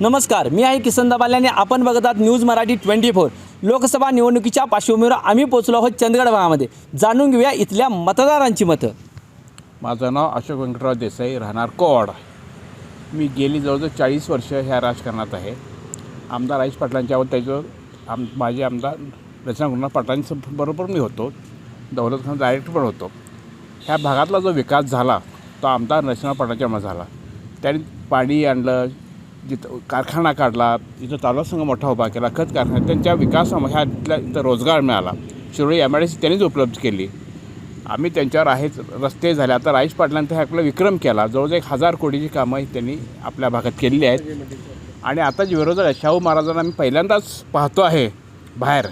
नमस्कार मी आहे किसन दबाले आणि आपण बघत आहात news Marathi twenty four. Lok Sabha निवडणुकीच्या पार्श्वभूमीवर आम्ही पोचलो आहोत चंदगड भागामध्ये. जाणून घेऊया इथल्या मतदारांची मतं. माझं नाव अशोक व्यंकटराव देसाई राहणार कोवाड. मी गेली जवळजवळ चाळीस वर्ष ह्या राजकारणात आहे. आमदार आईश पाटलांच्यावर त्याचं आम माझे आमदार रचना गुरुनाथ पाटलांच्या बरोबर मी होतो. दौलत खान डायरेक्टर पण होतो. ह्या भागातला जो विकास झाला तो आमदार रचना पाटलांच्यामुळे झाला. त्यांनी पाणी आणलं जिथं कारखाना काढला जिथं तालुका संघ मोठा उभा केला खत कारखाना त्यांच्या विकासामुळे ह्या इथं रोजगार मिळाला. Shiroli M I D C त्यांनीच उपलब्ध केली. आम्ही त्यांच्यावर आहेच रस्ते झाले. आता राईस पाटलांनी हे आपला विक्रम केला. जवळजवळ एक हजार कोटीची कामं त्यांनी आपल्या भागात केलेली आहेत. आणि आता जे विरोधक आहेत शाहू महाराजांना मी पहिल्यांदाच पाहतो आहे बाहेर.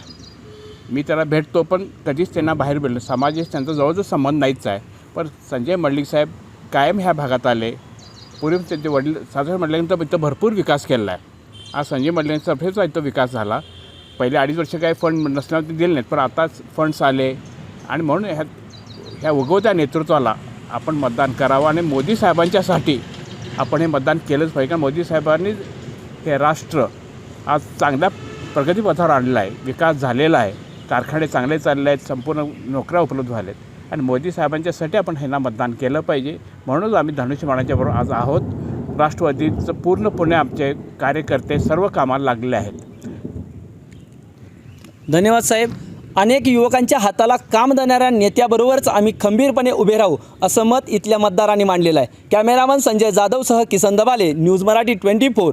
मी त्याला भेटतो पण कधीच त्यांना बाहेर भेटलं समाजाशी त्यांचा जवळजवळ संबंध नाहीच आहे. पण संजय मल्लिक साहेब कायम ह्या भागात आले. पूर्वी त्यांचे वडील साधारण म्हटल्यानंतर इथं भरपूर विकास केलेला आहे. आज संजय मंडलिकांचा इथं विकास झाला. पहिले अडीच वर्ष काही फंड नसल्यावर ते दिले नाहीत पण आताच फंड्स आले. आणि म्हणून ह्या ह्या उगवत्या नेतृत्वाला आपण मतदान करावं आणि मोदी साहेबांच्यासाठी आपण हे मतदान केलंच पाहिजे. कारण मोदी साहेबांनी हे राष्ट्र आज चांगल्या प्रगतीपथावर आणलं आहे. विकास झालेला आहे. कारखाने चांगले चालले आहेत. संपूर्ण नोकऱ्या उपलब्ध झाल्या आहेत आणि मोदी साहेबांच्यासाठी आपण ह्यांना मतदान केलं पाहिजे. म्हणूनच आम्ही धनुष्यबाणाच्या बरोबर आज आहोत. राष्ट्रवादीचं पूर्णपणे आमचे कार्यकर्ते सर्व कामाला लागले आहेत. धन्यवाद साहेब. अनेक युवकांच्या हाताला काम देणाऱ्या नेत्याबरोबरच आम्ही खंबीरपणे उभे राहू असं मत इथल्या मतदारांनी मांडलेलं आहे. Cameraman Sanjay जाधवसह Kisan Dabale news Marathi twenty four.